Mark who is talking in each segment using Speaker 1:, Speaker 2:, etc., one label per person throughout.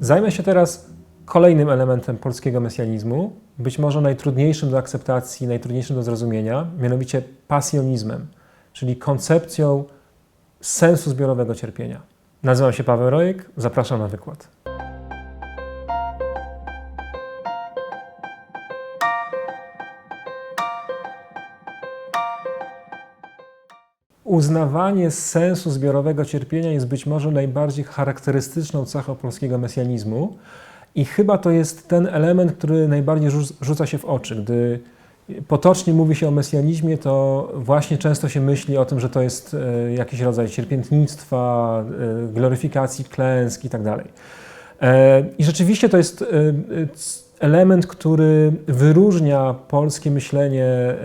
Speaker 1: Zajmę się teraz kolejnym elementem polskiego mesjanizmu, być może najtrudniejszym do akceptacji, najtrudniejszym do zrozumienia, mianowicie pasjonizmem, czyli koncepcją sensu zbiorowego cierpienia. Nazywam się Paweł Rojek, zapraszam na wykład. Uznawanie sensu zbiorowego cierpienia jest być może najbardziej charakterystyczną cechą polskiego mesjanizmu i chyba to jest ten element, który najbardziej rzu- rzuca się w oczy. Gdy potocznie mówi się o mesjanizmie, to właśnie często się myśli o tym, że to jest e, jakiś rodzaj cierpiętnictwa, e, gloryfikacji klęsk i tak dalej. E, I rzeczywiście to jest element, który wyróżnia polskie myślenie e,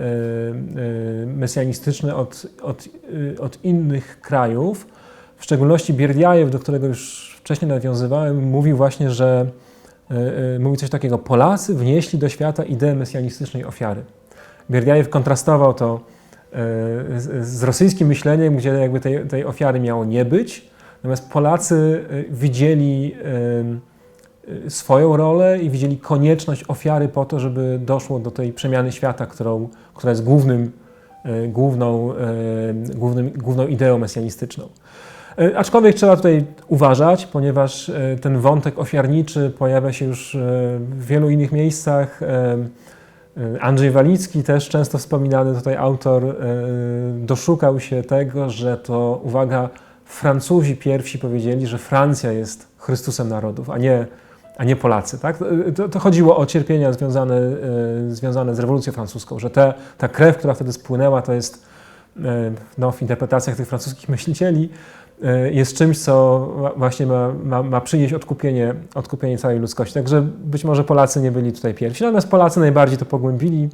Speaker 1: e, mesjanistyczne od, od, e, od innych krajów. W szczególności Bierdiajew, do którego już wcześniej nawiązywałem, mówił właśnie, że mówi coś takiego: Polacy wnieśli do świata ideę mesjanistycznej ofiary. Bierdiajew kontrastował to z, rosyjskim myśleniem, gdzie jakby tej, tej ofiary miało nie być. Natomiast Polacy widzieli swoją rolę i widzieli konieczność ofiary po to, żeby doszło do tej przemiany świata, którą, która jest głównym, e, główną, e, głównym, główną ideą mesjanistyczną. Aczkolwiek trzeba tutaj uważać, ponieważ ten wątek ofiarniczy pojawia się już w wielu innych miejscach. Andrzej Walicki, też często wspominany tutaj autor, doszukał się tego, że to, uwaga, Francuzi pierwsi powiedzieli, że Francja jest Chrystusem narodów, a nie, a nie Polacy. Tak? To, to chodziło o cierpienia związane, e, związane z rewolucją francuską, że te, ta krew, która wtedy spłynęła, to jest e, no, w interpretacjach tych francuskich myślicieli, e, jest czymś, co właśnie ma, ma, ma przynieść odkupienie, odkupienie całej ludzkości. Także być może Polacy nie byli tutaj pierwsi, natomiast Polacy najbardziej to pogłębili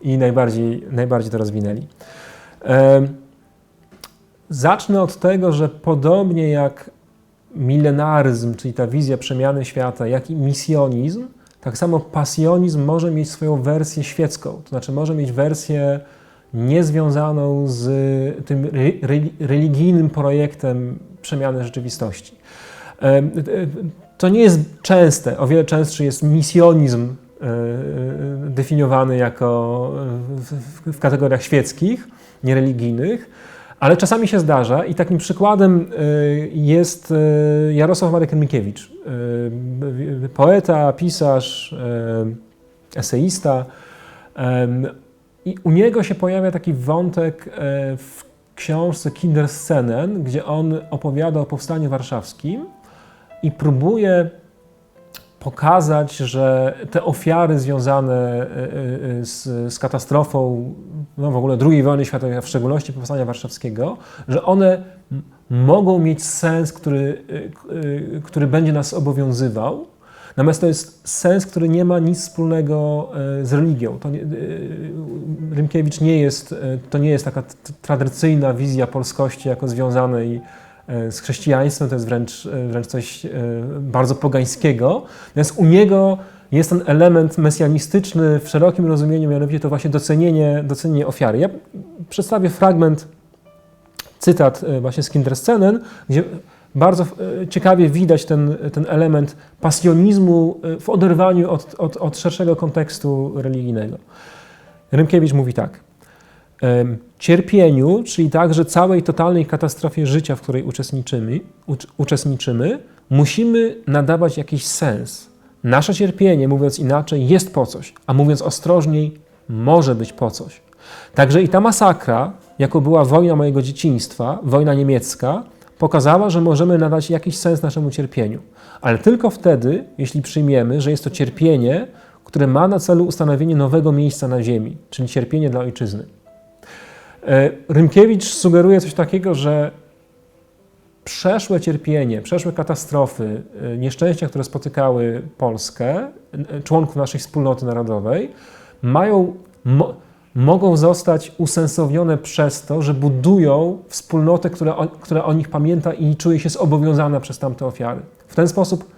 Speaker 1: i najbardziej, najbardziej to rozwinęli. Zacznę od tego, że podobnie jak milenaryzm, czyli ta wizja przemiany świata, jak i misjonizm, tak samo pasjonizm może mieć swoją wersję świecką, to znaczy może mieć wersję niezwiązaną z tym re- re- religijnym projektem przemiany rzeczywistości. E, To nie jest częste, o wiele częstszy jest misjonizm e, e, definiowany jako w kategoriach świeckich, niereligijnych, ale czasami się zdarza i takim przykładem y, jest y, Jarosław Marek Mikiewicz, y, poeta, pisarz, eseista. I u niego się pojawia taki wątek w książce Kinderscenen, gdzie on opowiada o powstaniu warszawskim i próbuje pokazać, że te ofiary związane y, y, z, z katastrofą, no w ogóle II wojny światowej, a w szczególności powstania warszawskiego, że one mogą mieć sens, który, który będzie nas obowiązywał. Natomiast to jest sens, który nie ma nic wspólnego z religią. To nie, Rymkiewicz nie jest, to nie jest taka tradycyjna wizja polskości jako związanej e, z chrześcijaństwem, to jest wręcz, e, wręcz coś e, bardzo pogańskiego. Natomiast u niego jest ten element mesjanistyczny w szerokim rozumieniu, mianowicie to właśnie docenienie, docenienie ofiary. Ja przedstawię fragment, cytat e, właśnie z Kinderscenen, gdzie bardzo e, ciekawie widać ten, ten element pasjonizmu e, w oderwaniu od, od, od szerszego kontekstu religijnego. Rymkiewicz mówi tak. Cierpieniu, czyli także całej totalnej katastrofie życia, w której uczestniczymy, ucz, uczestniczymy, musimy nadawać jakiś sens. Nasze cierpienie, mówiąc inaczej, jest po coś, a mówiąc ostrożniej, może być po coś. Także i ta masakra, jako była wojna mojego dzieciństwa, wojna niemiecka, pokazała, że możemy nadać jakiś sens naszemu cierpieniu. Ale tylko wtedy, jeśli przyjmiemy, że jest to cierpienie, które ma na celu ustanowienie nowego miejsca na ziemi, czyli cierpienie dla ojczyzny. E, Rymkiewicz sugeruje coś takiego, że przeszłe cierpienie, przeszłe katastrofy, e, nieszczęścia, które spotykały Polskę, e, członków naszej wspólnoty narodowej, mają, mo, mogą zostać usensownione przez to, że budują wspólnotę, która o, która o nich pamięta i czuje się zobowiązana przez tamte ofiary. W ten sposób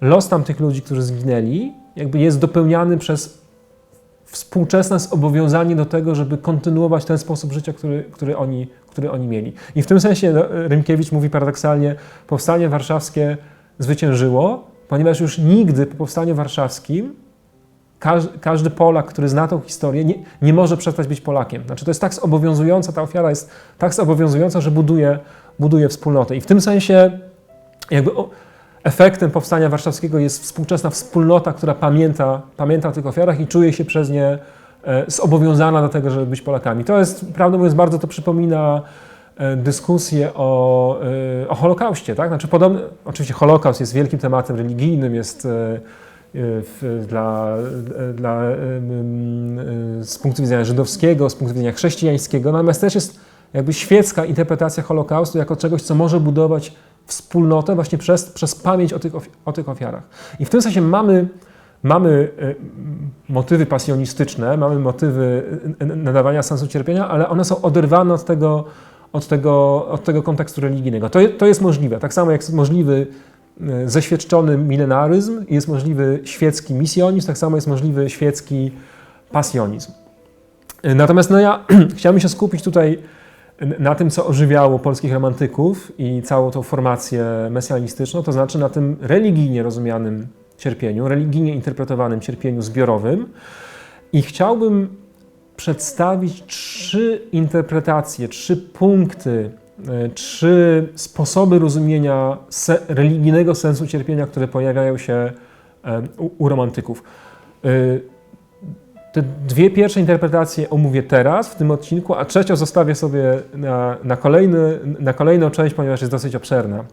Speaker 1: los tamtych ludzi, którzy zginęli, jakby jest dopełniany przez współczesne zobowiązanie do tego, żeby kontynuować ten sposób życia, który, który, oni, który oni mieli. I w tym sensie no, Rymkiewicz mówi paradoksalnie, powstanie warszawskie zwyciężyło, ponieważ już nigdy po powstaniu warszawskim każdy, każdy Polak, który zna tą historię, nie, nie może przestać być Polakiem. Znaczy to jest tak zobowiązująca, ta ofiara jest tak zobowiązująca, że buduje, buduje wspólnotę. I w tym sensie jakby efektem powstania warszawskiego jest współczesna wspólnota, która pamięta, pamięta o tych ofiarach i czuje się przez nie e, zobowiązana do tego, żeby być Polakami. To jest, prawdę mówiąc, bardzo to przypomina e, dyskusję o, e, o Holokauście. Tak? Znaczy podobny, oczywiście Holokaust jest wielkim tematem religijnym, jest dla, dla, z punktu widzenia żydowskiego, z punktu widzenia chrześcijańskiego, natomiast też jest jakby świecka interpretacja Holokaustu jako czegoś, co może budować wspólnotę właśnie przez, przez pamięć o tych, o tych ofiarach. I w tym sensie mamy, mamy e, motywy pasjonistyczne, mamy motywy e, nadawania sensu cierpienia, ale one są oderwane od tego, od tego, od tego kontekstu religijnego. To, to jest możliwe. Tak samo jak jest możliwy e, zeświadczony milenaryzm, jest możliwy świecki misjonizm, tak samo jest możliwy świecki pasjonizm. Natomiast no ja chciałbym się skupić tutaj na tym, co ożywiało polskich romantyków i całą tą formację mesjanistyczną, to znaczy na tym religijnie rozumianym cierpieniu, religijnie interpretowanym cierpieniu zbiorowym. I chciałbym przedstawić trzy interpretacje, trzy punkty, e, trzy sposoby rozumienia se religijnego sensu cierpienia, które pojawiają się e, u, u romantyków. Te dwie pierwsze interpretacje omówię teraz, w tym odcinku, a trzecią zostawię sobie na, na, kolejny, na kolejną część, ponieważ jest dosyć obszerna.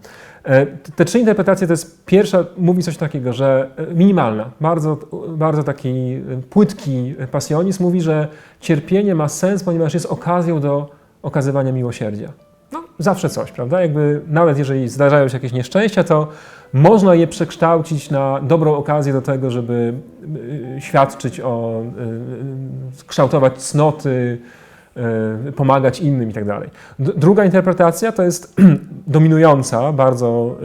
Speaker 1: E, te trzy interpretacje to jest pierwsza, mówi coś takiego, że e, minimalna, bardzo, bardzo taki płytki pasjonizm mówi, że cierpienie ma sens, ponieważ jest okazją do okazywania miłosierdzia. No, zawsze coś, prawda? Jakby nawet jeżeli zdarzają się jakieś nieszczęścia, to można je przekształcić na dobrą okazję do tego, żeby y, świadczyć o, y, y, kształtować cnoty, pomagać innym i tak dalej. Druga interpretacja to jest dominująca, bardzo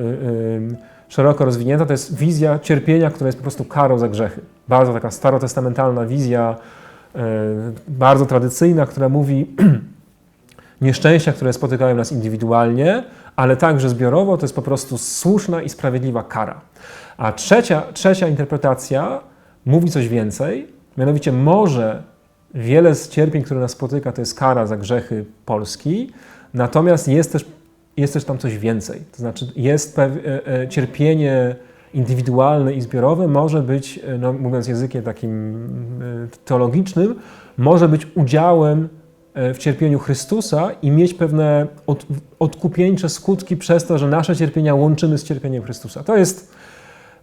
Speaker 1: szeroko rozwinięta, to jest wizja cierpienia, która jest po prostu karą za grzechy. Bardzo taka starotestamentalna wizja, bardzo tradycyjna, która mówi nieszczęścia, które spotykają nas indywidualnie, ale także zbiorowo, to jest po prostu słuszna i sprawiedliwa kara. A trzecia, trzecia interpretacja mówi coś więcej, mianowicie może wiele z cierpień, które nas spotyka, to jest kara za grzechy Polski, natomiast jest też, jest też tam coś więcej. To znaczy jest e, e, cierpienie indywidualne i zbiorowe może być, e, no, mówiąc językiem takim teologicznym, może być udziałem w cierpieniu Chrystusa i mieć pewne od, odkupieńcze skutki przez to, że nasze cierpienia łączymy z cierpieniem Chrystusa. To jest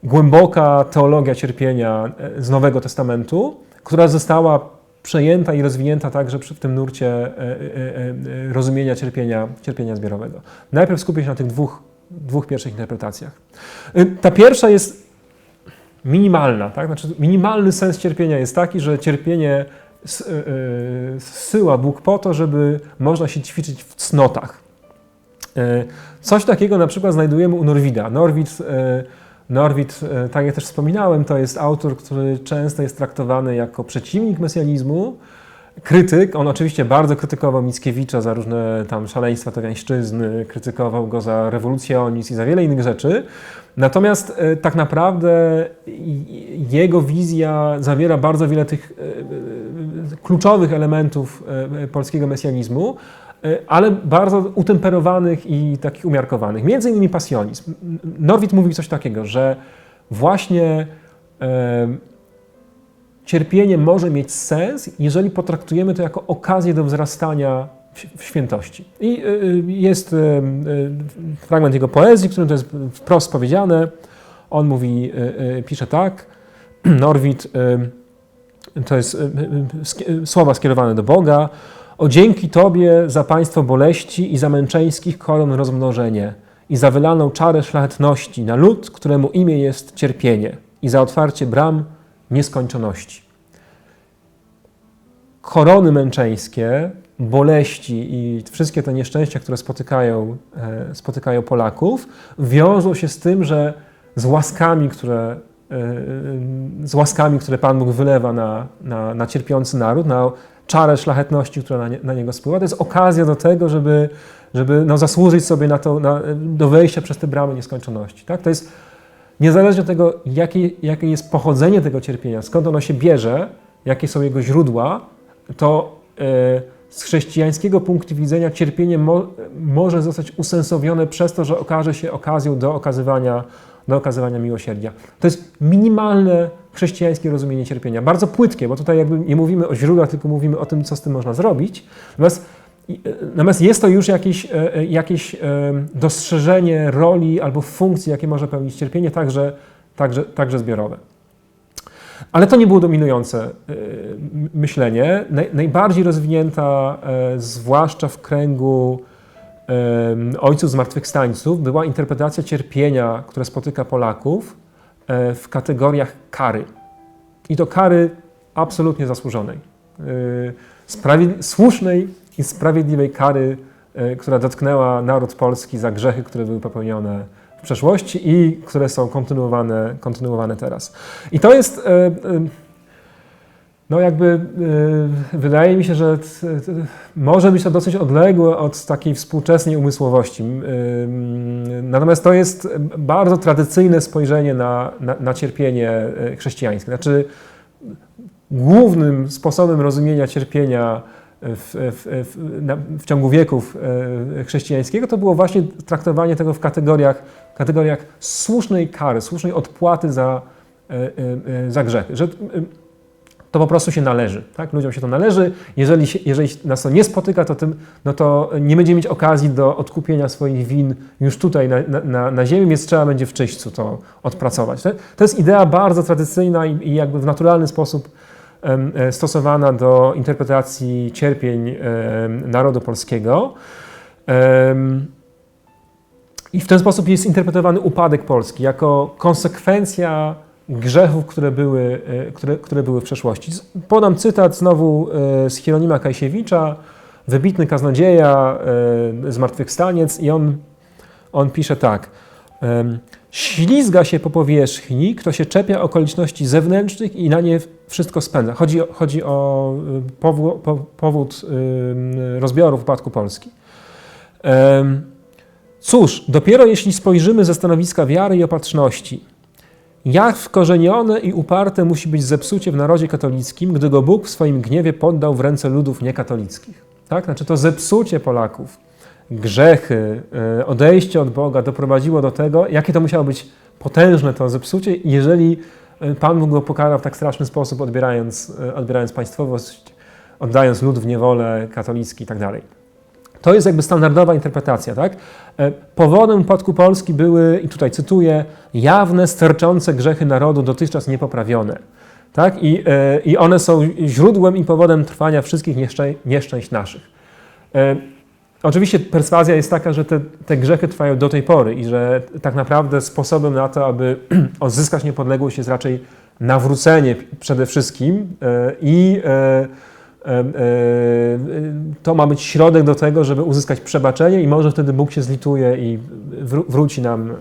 Speaker 1: głęboka teologia cierpienia e, z Nowego Testamentu, która została przejęta i rozwinięta także w tym nurcie e, rozumienia cierpienia, cierpienia zbiorowego. Najpierw skupię się na tych dwóch, dwóch pierwszych interpretacjach. Ta pierwsza jest minimalna, tak? znaczy minimalny sens cierpienia jest taki, że cierpienie zsyła e, e, Bóg po to, żeby można się ćwiczyć w cnotach. E, coś takiego na przykład znajdujemy u Norwida. Norwid, Norwid, tak jak też wspominałem, to jest autor, który często jest traktowany jako przeciwnik mesjanizmu, krytyk. On oczywiście bardzo krytykował Mickiewicza za różne tam szaleństwa towiańszczyzny, krytykował go za rewolucjonizm i za wiele innych rzeczy. Natomiast tak naprawdę jego wizja zawiera bardzo wiele tych kluczowych elementów polskiego mesjanizmu, ale bardzo utemperowanych i takich umiarkowanych. Między innymi pasjonizm. Norwid mówił coś takiego, że właśnie cierpienie może mieć sens, jeżeli potraktujemy to jako okazję do wzrastania w świętości. I jest fragment jego poezji, w którym to jest wprost powiedziane. On mówi, pisze tak, Norwid, to jest słowa skierowane do Boga. O dzięki Tobie za państwo boleści i za męczeńskich koron rozmnożenie i za wylaną czarę szlachetności na lud, któremu imię jest cierpienie i za otwarcie bram nieskończoności. Korony męczeńskie, boleści i wszystkie te nieszczęścia, które spotykają, e, spotykają Polaków, wiążą się z tym, że z łaskami, które z łaskami, które Pan Bóg wylewa na, na, na cierpiący naród, na czarę szlachetności, która na, nie, na niego spływa. To jest okazja do tego, żeby, żeby no, zasłużyć sobie na to, na, do wejścia przez te bramy nieskończoności. Tak? To jest niezależnie od tego, jakie, jakie jest pochodzenie tego cierpienia, skąd ono się bierze, jakie są jego źródła, to e, z chrześcijańskiego punktu widzenia cierpienie mo, może zostać usensowione przez to, że okaże się okazją do okazywania, do okazywania miłosierdzia. To jest minimalne chrześcijańskie rozumienie cierpienia. Bardzo płytkie, bo tutaj jakby nie mówimy o źródłach, tylko mówimy o tym, co z tym można zrobić. Natomiast, e, natomiast jest to już jakieś, e, jakieś dostrzeżenie roli albo funkcji, jakie może pełnić cierpienie, także, także, także zbiorowe. Ale to nie było dominujące myślenie. Najbardziej rozwinięta, e, zwłaszcza w kręgu ojców zmartwychwstańców, była interpretacja cierpienia, które spotyka Polaków e, w kategoriach kary. I to kary absolutnie zasłużonej. E, słusznej i sprawiedliwej kary, która dotknęła naród polski za grzechy, które były popełnione w przeszłości i które są kontynuowane, kontynuowane teraz. I to jest no jakby yy, wydaje mi się, że może być to dosyć odległe od takiej współczesnej umysłowości. Yy, natomiast to jest bardzo tradycyjne spojrzenie na, na, na cierpienie y, chrześcijańskie. Znaczy, głównym sposobem rozumienia cierpienia w, w, w, w, ciągu wieków y, chrześcijańskiego to było właśnie traktowanie tego w kategoriach, kategoriach słusznej kary, słusznej odpłaty za, y, za grzechy. Że, to po prostu się należy. Tak? Ludziom się to należy. Jeżeli, jeżeli nas to nie spotyka, to, tym, no to nie będzie mieć okazji do odkupienia swoich win już tutaj na, na, na ziemi, więc trzeba będzie w czyśćcu to odpracować. To, to jest idea bardzo tradycyjna i, i jakby w naturalny sposób um, stosowana do interpretacji cierpień narodu polskiego. I w ten sposób jest interpretowany upadek Polski jako konsekwencja grzechów, które były, e, które, które były w przeszłości. Podam cytat znowu e, z Hieronima Kajsiewicza, wybitny kaznodzieja, e, zmartwychwstaniec i on, on pisze tak. Ślizga się po powierzchni, kto się czepia okoliczności zewnętrznych i na nie wszystko spędza. Chodzi, chodzi o powód, powód rozbioru w upadku Polski. Cóż, dopiero jeśli spojrzymy ze stanowiska wiary i opatrzności, jak wkorzenione i uparte musi być zepsucie w narodzie katolickim, gdy go Bóg w swoim gniewie poddał w ręce ludów niekatolickich. Tak? Znaczy to zepsucie Polaków, grzechy, e, odejście od Boga doprowadziło do tego, jakie to musiało być potężne to zepsucie, jeżeli e, Pan Bóg go pokarał w tak straszny sposób, odbierając, e, odbierając państwowość, oddając lud w niewolę katolicki i tak dalej. To jest jakby standardowa interpretacja. Tak? E, powodem upadku Polski były, i tutaj cytuję, jawne, sterczące grzechy narodu dotychczas niepoprawione. Tak? I, e, I one są źródłem i powodem trwania wszystkich nieszczę nieszczęść naszych. E, oczywiście perswazja jest taka, że te, te, grzechy trwają do tej pory i że tak naprawdę sposobem na to, aby odzyskać niepodległość jest raczej nawrócenie przede wszystkim i to ma być środek do tego, żeby uzyskać przebaczenie i może wtedy Bóg się zlituje i wróci nam,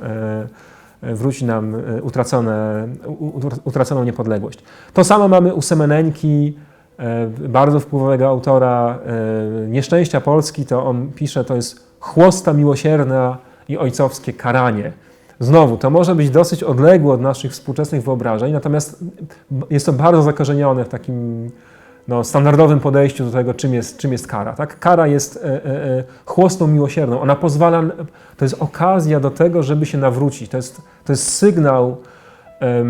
Speaker 1: e, wróci nam e, utracone, utraconą niepodległość. To samo mamy u Semeneńki, bardzo wpływowego autora Nieszczęścia Polski, to on pisze, to jest chłosta miłosierna i ojcowskie karanie. Znowu, to może być dosyć odległe od naszych współczesnych wyobrażeń, natomiast jest to bardzo zakorzenione w takim no, standardowym podejściu do tego, czym jest, czym jest kara. Tak? Kara jest e, e, e, chłostą miłosierną. Ona pozwala, to jest okazja do tego, żeby się nawrócić. To jest, to jest sygnał, e,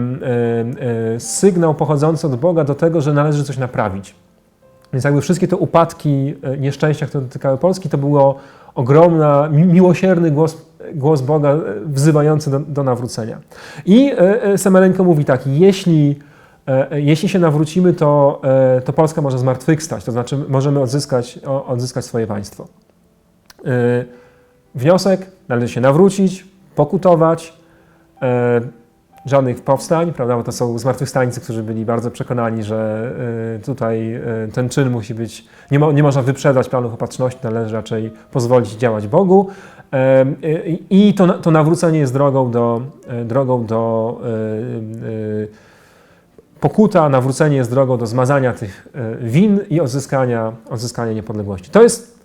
Speaker 1: e, sygnał pochodzący od Boga do tego, że należy coś naprawić. Więc jakby wszystkie te upadki, e, nieszczęścia, które dotykały Polski, to było ogromna, miłosierny głos, głos Boga wzywający do, do nawrócenia. I Semeleńko mówi tak, jeśli E, e, jeśli się nawrócimy, to, e, to Polska może zmartwychwstać, to znaczy możemy odzyskać, odzyskać swoje państwo. Wniosek, należy się nawrócić, pokutować, żadnych powstań, prawda, bo to są zmartwychwstańcy, którzy byli bardzo przekonani, że tutaj ten czyn musi być, nie, mo, nie można wyprzedzać planów opatrzności, należy raczej pozwolić działać Bogu. I to, to nawrócenie jest drogą do, drogą do pokuta, nawrócenie jest drogą do zmazania tych y, win i odzyskania, odzyskania niepodległości. To jest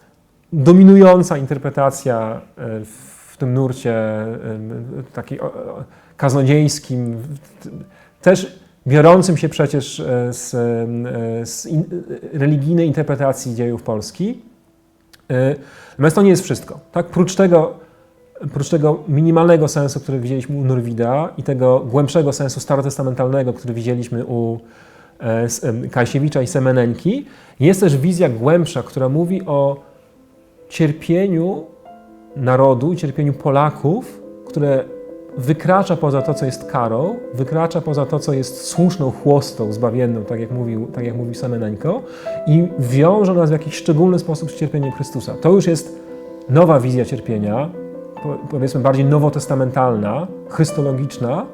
Speaker 1: dominująca interpretacja y, w tym nurcie o- o- kaznodziejskim, też biorącym się przecież e, z, e, z in, e, religijnej interpretacji dziejów Polski. E, Natomiast to nie jest wszystko. Tak? Prócz, tego, prócz tego minimalnego sensu, który widzieliśmy u Norwida i tego głębszego sensu starotestamentalnego, który widzieliśmy u e, Kajsiewicza i Semeneńki, jest też wizja głębsza, która mówi o cierpieniu narodu, cierpieniu Polaków, które wykracza poza to, co jest karą, wykracza poza to, co jest słuszną chłostą zbawienną, tak jak mówił, tak jak mówił Semeneńko, i wiąże nas w jakiś szczególny sposób z cierpieniem Chrystusa. To już jest nowa wizja cierpienia, powiedzmy bardziej nowotestamentalna, chrystologiczna,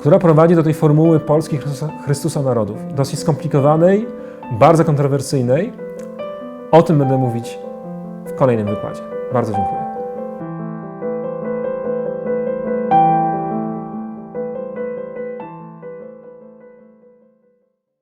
Speaker 1: która prowadzi do tej formuły Polski Chrystusa, Chrystusa narodów. Dosyć skomplikowanej, bardzo kontrowersyjnej. O tym będę mówić w kolejnym wykładzie. Bardzo dziękuję.